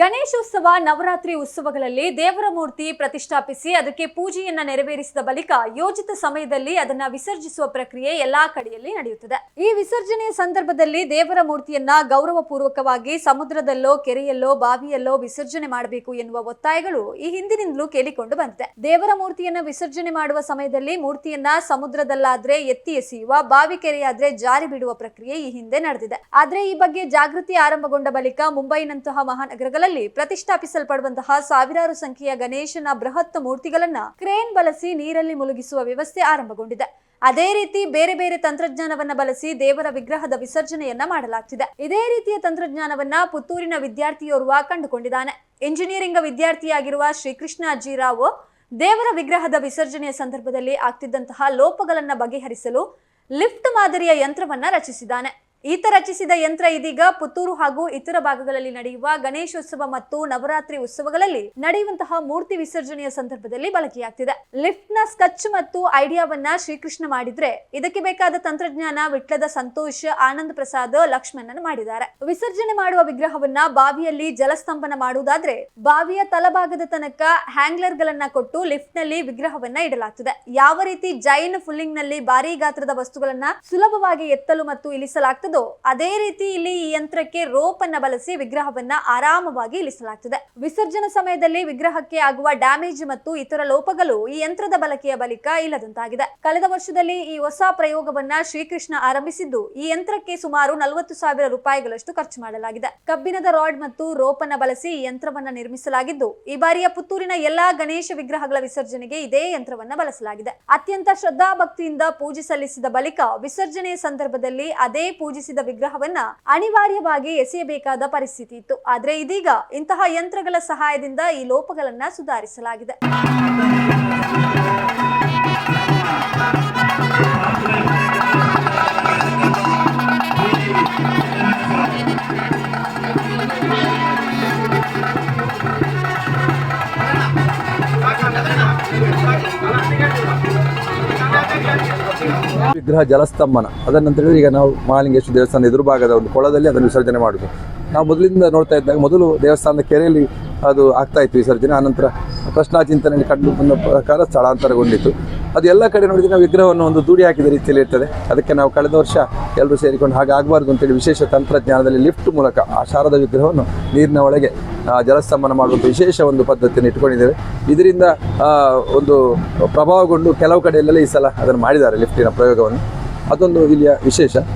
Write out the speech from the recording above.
ಗಣೇಶೋತ್ಸವ, ನವರಾತ್ರಿ ಉತ್ಸವಗಳಲ್ಲಿ ದೇವರ ಮೂರ್ತಿ ಪ್ರತಿಷ್ಠಾಪಿಸಿ ಅದಕ್ಕೆ ಪೂಜೆಯನ್ನ ನೆರವೇರಿಸಿದ ಬಳಿಕ ಯೋಜಿತ ಸಮಯದಲ್ಲಿ ಅದನ್ನ ವಿಸರ್ಜಿಸುವ ಪ್ರಕ್ರಿಯೆ ಎಲ್ಲಾ ಕಡೆಯಲ್ಲಿ ನಡೆಯುತ್ತದೆ. ಈ ವಿಸರ್ಜನೆಯ ಸಂದರ್ಭದಲ್ಲಿ ದೇವರ ಮೂರ್ತಿಯನ್ನ ಗೌರವಪೂರ್ವಕವಾಗಿ ಸಮುದ್ರದಲ್ಲೋ, ಕೆರೆಯಲ್ಲೋ, ಬಾವಿಯಲ್ಲೋ ವಿಸರ್ಜನೆ ಮಾಡಬೇಕು ಎನ್ನುವ ಒತ್ತಾಯಗಳು ಈ ಹಿಂದಿನಿಂದಲೂ ಕೇಳಿಕೊಂಡು ಬಂದಿದೆ. ದೇವರ ಮೂರ್ತಿಯನ್ನ ವಿಸರ್ಜನೆ ಮಾಡುವ ಸಮಯದಲ್ಲಿ ಮೂರ್ತಿಯನ್ನ ಸಮುದ್ರದಲ್ಲಾದ್ರೆ ಎತ್ತಿ ಎಸೆಯುವ, ಬಾವಿ ಕೆರೆಯಾದ್ರೆ ಜಾರಿ ಬಿಡುವ ಪ್ರಕ್ರಿಯೆ ಈ ಹಿಂದೆ ನಡೆದಿದೆ. ಆದ್ರೆ ಈ ಬಗ್ಗೆ ಜಾಗೃತಿ ಆರಂಭಗೊಂಡ ಬಳಿಕ ಮುಂಬೈನಂತಹ ಮಹಾನಗರಗಳಲ್ಲಿ ಪ್ರತಿಷ್ಠಾಪಿಸಲ್ಪಡುವಂತಹ ಸಾವಿರಾರು ಸಂಖ್ಯೆಯ ಗಣೇಶನ ಬೃಹತ್ ಮೂರ್ತಿಗಳನ್ನ ಕ್ರೇನ್ ಬಳಸಿ ನೀರಲ್ಲಿ ಮುಳುಗಿಸುವ ವ್ಯವಸ್ಥೆ ಆರಂಭಗೊಂಡಿದೆ. ಅದೇ ರೀತಿ ಬೇರೆ ಬೇರೆ ತಂತ್ರಜ್ಞಾನವನ್ನ ಬಳಸಿ ದೇವರ ವಿಗ್ರಹದ ವಿಸರ್ಜನೆಯನ್ನ ಮಾಡಲಾಗ್ತಿದೆ. ಇದೇ ರೀತಿಯ ತಂತ್ರಜ್ಞಾನವನ್ನ ಪುತ್ತೂರಿನ ವಿದ್ಯಾರ್ಥಿಯೋರ್ವ ಕಂಡುಕೊಂಡಿದ್ದಾನೆ. ಇಂಜಿನಿಯರಿಂಗ್ ವಿದ್ಯಾರ್ಥಿಯಾಗಿರುವ ಶ್ರೀಕೃಷ್ಣ ಅಜ್ಜಿರಾವ್ ದೇವರ ವಿಗ್ರಹದ ವಿಸರ್ಜನೆಯ ಸಂದರ್ಭದಲ್ಲಿ ಆಗ್ತಿದ್ದಂತಹ ಲೋಪಗಳನ್ನ ಬಗೆಹರಿಸಲು ಲಿಫ್ಟ್ ಮಾದರಿಯ ಯಂತ್ರವನ್ನ ರಚಿಸಿದ್ದಾನೆ. ಈತ ರಚಿಸಿದ ಯಂತ್ರ ಇದೀಗ ಪುತ್ತೂರು ಹಾಗೂ ಇತರ ಭಾಗಗಳಲ್ಲಿ ನಡೆಯುವ ಗಣೇಶೋತ್ಸವ ಮತ್ತು ನವರಾತ್ರಿ ಉತ್ಸವಗಳಲ್ಲಿ ನಡೆಯುವಂತಹ ಮೂರ್ತಿ ವಿಸರ್ಜನೆಯ ಸಂದರ್ಭದಲ್ಲಿ ಬಳಕೆಯಾಗ್ತಿದೆ. ಲಿಫ್ಟ್ನ ಸ್ಕಚ್ ಮತ್ತು ಐಡಿಯಾವನ್ನ ಶ್ರೀಕೃಷ್ಣ ಮಾಡಿದ್ರೆ ಇದಕ್ಕೆ ಬೇಕಾದ ತಂತ್ರಜ್ಞಾನ ವಿಟ್ಲದ ಸಂತೋಷ್, ಆನಂದ್ ಪ್ರಸಾದ್, ಲಕ್ಷ್ಮಣನ್ ಮಾಡಿದ್ದಾರೆ. ವಿಸರ್ಜನೆ ಮಾಡುವ ವಿಗ್ರಹವನ್ನ ಬಾವಿಯಲ್ಲಿ ಜಲಸ್ತಂಭನ ಮಾಡುವುದಾದ್ರೆ ಬಾವಿಯ ತಲಭಾಗದ ತನಕ ಹ್ಯಾಂಗ್ಲರ್ ಗಳನ್ನ ಕೊಟ್ಟು ಲಿಫ್ಟ್ನಲ್ಲಿ ವಿಗ್ರಹವನ್ನ ಇಡಲಾಗ್ತದೆ. ಯಾವ ರೀತಿ ಜೈನ್ ಫುಲ್ಲಿಂಗ್ನಲ್ಲಿ ಭಾರಿ ಗಾತ್ರದ ವಸ್ತುಗಳನ್ನ ಸುಲಭವಾಗಿ ಎತ್ತಲು ಮತ್ತು ಇಳಿಸಲಾಗ್ತದೋ ಅದೇ ರೀತಿ ಇಲ್ಲಿ ಈ ಯಂತ್ರಕ್ಕೆ ರೋಪ್ ಅನ್ನ ಬಳಸಿ ವಿಗ್ರಹವನ್ನ ಆರಾಮವಾಗಿ ಇಳಿಸಲಾಗ್ತದೆ. ವಿಸರ್ಜನಾ ಸಮಯದಲ್ಲಿ ವಿಗ್ರಹಕ್ಕೆ ಆಗುವ ಡ್ಯಾಮೇಜ್ ಮತ್ತು ಇತರ ಲೋಪಗಳು ಈ ಯಂತ್ರದ ಬಳಕೆಯ ಬಳಿಕ ಇಲ್ಲದಂತಾಗಿದೆ. ಕಳೆದ ವರ್ಷದಲ್ಲಿ ಈ ಹೊಸ ಪ್ರಯೋಗವನ್ನ ಶ್ರೀಕೃಷ್ಣ ಆರಂಭಿಸಿದ್ದು ಈ ಯಂತ್ರಕ್ಕೆ ಸುಮಾರು ನಲವತ್ತು ಸಾವಿರ ರೂಪಾಯಿಗಳಷ್ಟು ಖರ್ಚು ಮಾಡಲಾಗಿದೆ. ಕಬ್ಬಿಣದ ರಾಡ್ ಮತ್ತು ರೋಪ್ ಅನ್ನ ಬಳಸಿ ಈ ಯಂತ್ರವನ್ನ ನಿರ್ಮಿಸಲಾಗಿದ್ದು, ಈ ಬಾರಿಯ ಪುತ್ತೂರಿನ ಎಲ್ಲಾ ಗಣೇಶ ವಿಗ್ರಹಗಳ ವಿಸರ್ಜನೆಗೆ ಇದೇ ಯಂತ್ರವನ್ನ ಬಳಸಲಾಗಿದೆ. ಅತ್ಯಂತ ಶ್ರದ್ಧಾಭಕ್ತಿಯಿಂದ ಪೂಜೆ ಸಲ್ಲಿಸಿದ ಬಳಿಕ ವಿಸರ್ಜನೆಯ ಸಂದರ್ಭದಲ್ಲಿ ಅದೇ ಪೂಜಿಸಿದ ವಿಗ್ರಹವನ್ನ ಅನಿವಾರ್ಯವಾಗಿ ಎಸೆಯಬೇಕಾದ ಪರಿಸ್ಥಿತಿ ಇತ್ತು. ಆದ್ರೆ ಇದೀಗ ಇಂತಹ ಯಂತ್ರಗಳ ಸಹಾಯದಿಂದ ಈ ಲೋಪಗಳನ್ನ ಸುಧಾರಿಸಲಾಗಿದೆ. ವಿಗ್ರಹ ಜಲಸ್ತಂಭನ. ಅದನ್ನಂತ ಹೇಳಿದ್ರೆ ಈಗ ನಾವು ಮಹಾಲಿಂಗೇಶ್ವರ ಎದುರು ಭಾಗದ ಒಂದು ಕೊಳದಲ್ಲಿ ಅದನ್ನು ವಿಸರ್ಜನೆ ಮಾಡುದು. ನಾವು ಮೊದಲಿಂದ ನೋಡ್ತಾ ಇದ್ದಾಗ ಮೊದಲು ದೇವಸ್ಥಾನದ ಕೆರೆಯಲ್ಲಿ ಅದು ಆಗ್ತಾ ಇತ್ತು ವಿಸರ್ಜನೆ. ಆನಂತರ ಪ್ರಶ್ನಾ ಚಿಂತನೆಯಲ್ಲಿ ಕಂಡು ಬಂದ ಪ್ರಕಾರ ಸ್ಥಳಾಂತರಗೊಂಡಿತ್ತು ಅದು ಎಲ್ಲ ಕಡೆ ನೋಡಿದ್ರೆ ನಾವು ವಿಗ್ರಹವನ್ನು ಒಂದು ದೂಡಿ ಹಾಕಿದ ರೀತಿಯಲ್ಲಿ ಇರ್ತದೆ. ಅದಕ್ಕೆ ನಾವು ಕಳೆದ ವರ್ಷ ಎಲ್ಲರೂ ಸೇರಿಕೊಂಡು ಹಾಗೆ ಆಗಬಾರ್ದು ಅಂತೇಳಿ ವಿಶೇಷ ತಂತ್ರಜ್ಞಾನದಲ್ಲಿ ಲಿಫ್ಟ್ ಮೂಲಕ ಆ ಶಾರದ ವಿಗ್ರಹವನ್ನು ನೀರಿನ ಒಳಗೆ ಜಲಸ್ತಂಭನ ಮಾಡುವಂಥ ವಿಶೇಷ ಒಂದು ಪದ್ಧತಿಯನ್ನು ಇಟ್ಕೊಂಡಿದ್ದೇವೆ ಇದರಿಂದ ಒಂದು ಪ್ರಭಾವಗೊಂಡು ಕೆಲವು ಕಡೆಯಲ್ಲೆಲ್ಲ ಈ ಸಲ ಅದನ್ನು ಮಾಡಿದ್ದಾರೆ ಲಿಫ್ಟಿನ ಪ್ರಯೋಗವನ್ನು. ಅದೊಂದು ಇಲ್ಲಿಯ ವಿಶೇಷ.